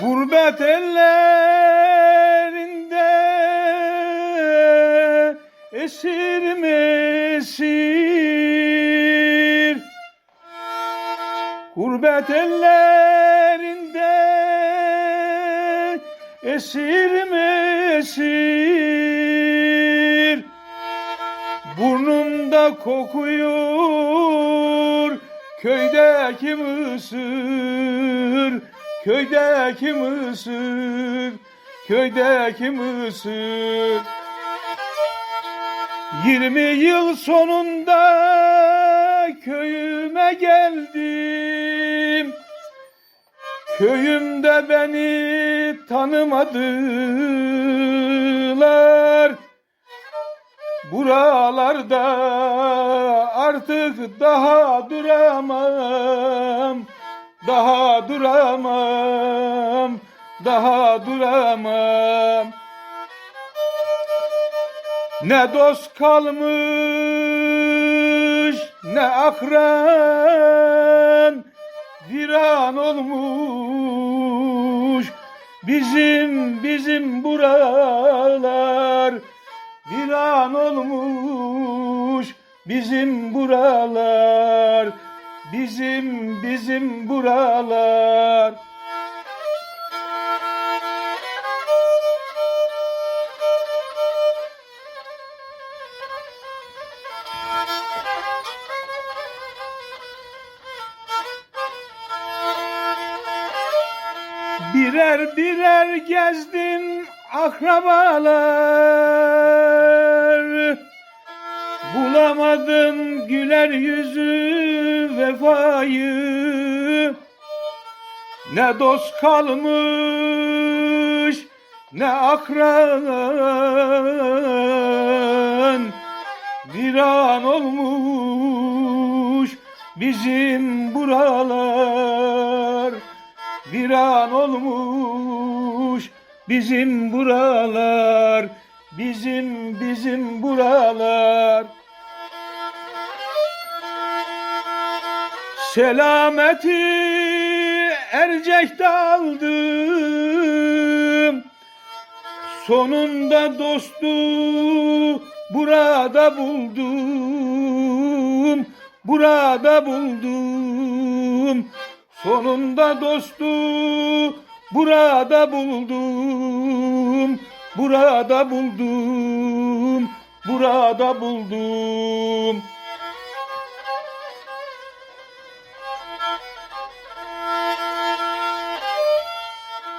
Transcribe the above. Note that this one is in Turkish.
Gurbet ellerinde esir mesir. Gurbet ellerinde esir mesir. Burnumda kokuyor köydeki mısır. Köydeki mısır Köydeki mısır Yirmi yıl sonunda köyüme geldim. Köyümde beni tanımadılar. Buralarda artık daha duramam Daha duramam Daha duramam. Ne dost kalmış ne akran. Viran olmuş bizim bizim buralar. Viran olmuş bizim buralar Bizim bizim buralar. Birer birer gezdim akrabalar Bulamadım güler yüzü vefayı. Ne dost kalmış ne akran. Viran olmuş bizim buralar. Viran olmuş bizim buralar. Bizim bizim buralar Selameti Ercek'te aldım. Sonunda dostu burada buldum. Burada buldum. Sonunda dostu burada buldum. Burada buldum. Burada buldum Thank you.